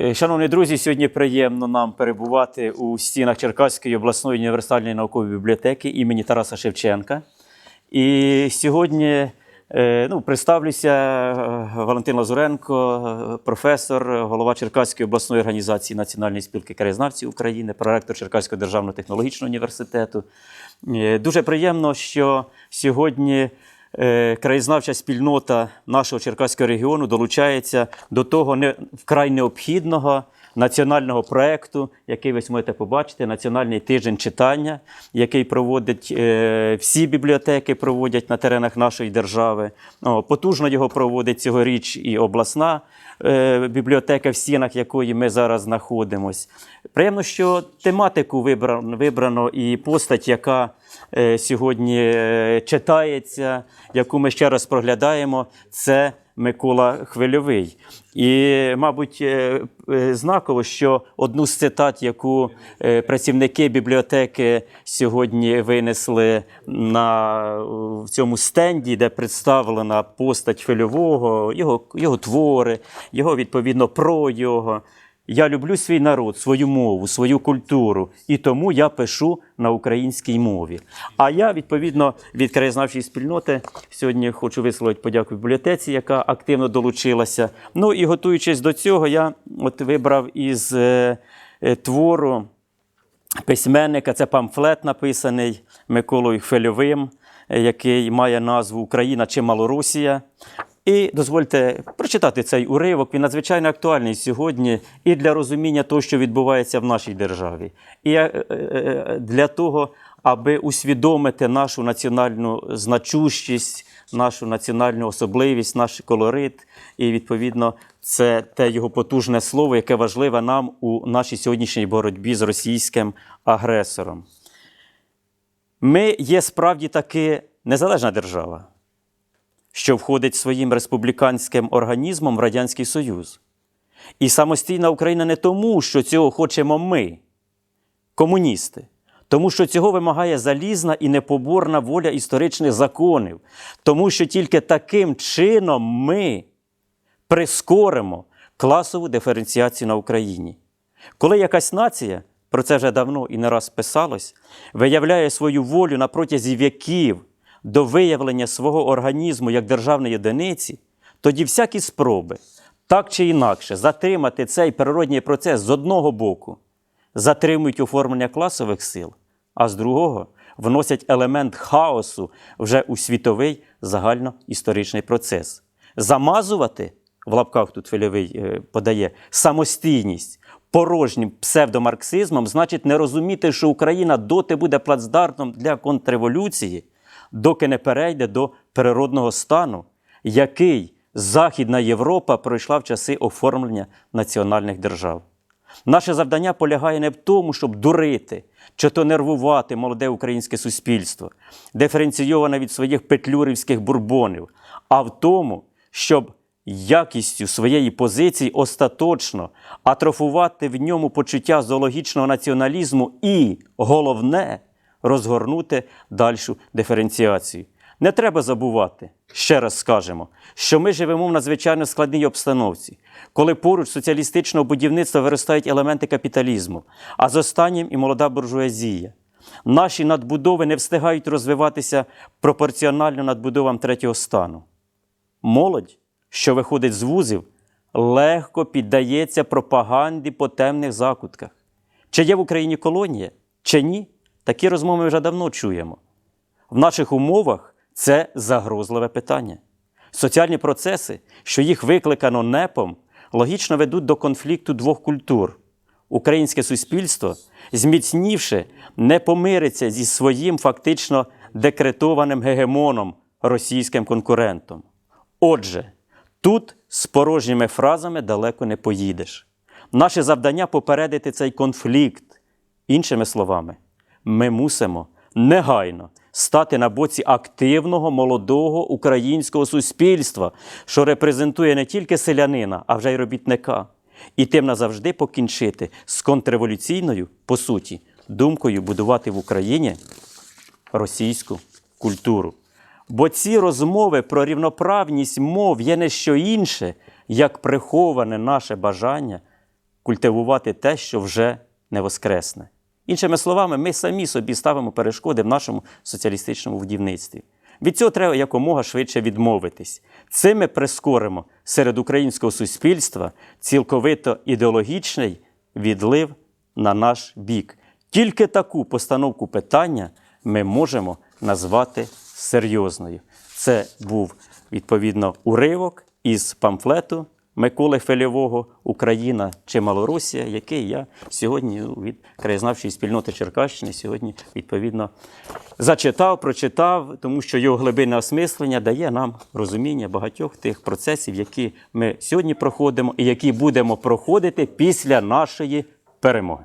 Е, Шановні друзі, сьогодні приємно нам перебувати у стінах Черкаської обласної універсальної наукової бібліотеки імені Тараса Шевченка. І сьогодні е, ну, представлюся е, Валентин Лазуренко, професор, голова Черкаської обласної організації Національної спілки краєзнавців України, проректор Черкаського державного технологічного університету. Дуже приємно, що сьогодні краєзнавча спільнота нашого Черкаського регіону долучається до того не- вкрай необхідного національного проєкту, який ви можете побачити, Національний тиждень читання, який проводить е, всі бібліотеки, проводять на теренах нашої держави. Потужно його проводить цьогоріч і обласна е, бібліотека, в стінах якої ми зараз знаходимось. Приємно, що тематику вибрано, вибрано і постать, яка е, сьогодні е, читається, яку ми ще раз проглядаємо, це Микола Хвильовий. І, мабуть, е, е, знаково, що одну з цитат, яку е, працівники бібліотеки сьогодні винесли на цьому стенді, де представлена постать Хвильового, його, його твори, його відповідно про його. Я люблю свій народ, свою мову, свою культуру, і тому я пишу на українській мові. А я, відповідно, від краєзнавчої спільноти сьогодні хочу висловити подяку бібліотеці, яка активно долучилася. Ну і готуючись до цього, я от вибрав із е, е, твору письменника, це памфлет написаний Миколою Хвильовим, е, який має назву Україна чи Малорусія. І дозвольте прочитати цей уривок. Він надзвичайно актуальний сьогодні і для розуміння того, що відбувається в нашій державі, і е, е, е, для того, аби усвідомити нашу національну значущість, нашу національну особливість, наш колорит. І відповідно це те його потужне слово, яке важливе нам у нашій сьогоднішній боротьбі з російським агресором. Ми є справді таки незалежна держава що входить своїм республіканським організмом в Радянський Союз. І самостійна Україна не тому, що цього хочемо ми, комуністи, тому що цього вимагає залізна і непоборна воля історичних законів, тому що тільки таким чином ми прискоримо класову диференціацію на Україні. Коли якась нація, про це вже давно і не раз писалось, виявляє свою волю на протязі віків до виявлення свого організму як державної єдиниці, тоді всякі спроби так чи інакше затримати цей природній процес з одного боку затримують оформлення класових сил, а з другого вносять елемент хаосу вже у світовий загальноісторичний процес. Замазувати, в лапках тут Фельовий е, подає, самостійність порожнім псевдомарксизмом, значить не розуміти, що Україна доти буде плацдармом для контрреволюції, доки не перейде до природного стану, який Західна Європа пройшла в часи оформлення національних держав. Наше завдання полягає не в тому, щоб дурити чи то нервувати молоде українське суспільство, диференційоване від своїх петлюрівських бурбонів, а в тому, щоб якістю своєї позиції остаточно атрофувати в ньому почуття зоологічного націоналізму і, головне, розгорнути дальшу диференціацію. Не треба забувати, ще раз скажемо, що ми живемо в надзвичайно складній обстановці, коли поруч соціалістичного будівництва виростають елементи капіталізму, а з останнім і молода буржуазія. Наші надбудови не встигають розвиватися пропорціонально надбудовам третього стану. Молодь, що виходить з вузів, легко піддається пропаганді по темних закутках. Чи є в Україні колонія, чи ні? Такі розмови вже давно чуємо. В наших умовах це загрозливе питання. Соціальні процеси, що їх викликано непом, логічно ведуть до конфлікту двох культур. Українське суспільство, зміцнівши, не помириться зі своїм фактично декретованим гегемоном, російським конкурентом. Отже, тут з порожніми фразами далеко не поїдеш. Наше завдання попередити цей конфлікт. Іншими словами, ми мусимо негайно стати на боці активного молодого українського суспільства, що репрезентує не тільки селянина, а вже й робітника, і тим назавжди покінчити з контрреволюційною, по суті, думкою будувати в Україні російську культуру. Бо ці розмови про рівноправність мов є не що інше, як приховане наше бажання культивувати те, що вже не воскресне. Іншими словами, ми самі собі ставимо перешкоди в нашому соціалістичному будівництві. Від цього треба якомога швидше відмовитись. Цим ми прискоримо серед українського суспільства цілковито ідеологічний відлив на наш бік. Тільки таку постановку питання ми можемо назвати серйозною. Це був відповідно уривок із памфлету Миколи Фельового Україна чи Малоросія, який я сьогодні ну, від краєзнавчої спільноти Черкащини сьогодні відповідно зачитав, прочитав, тому що його глибинне осмислення дає нам розуміння багатьох тих процесів, які ми сьогодні проходимо і які будемо проходити після нашої перемоги.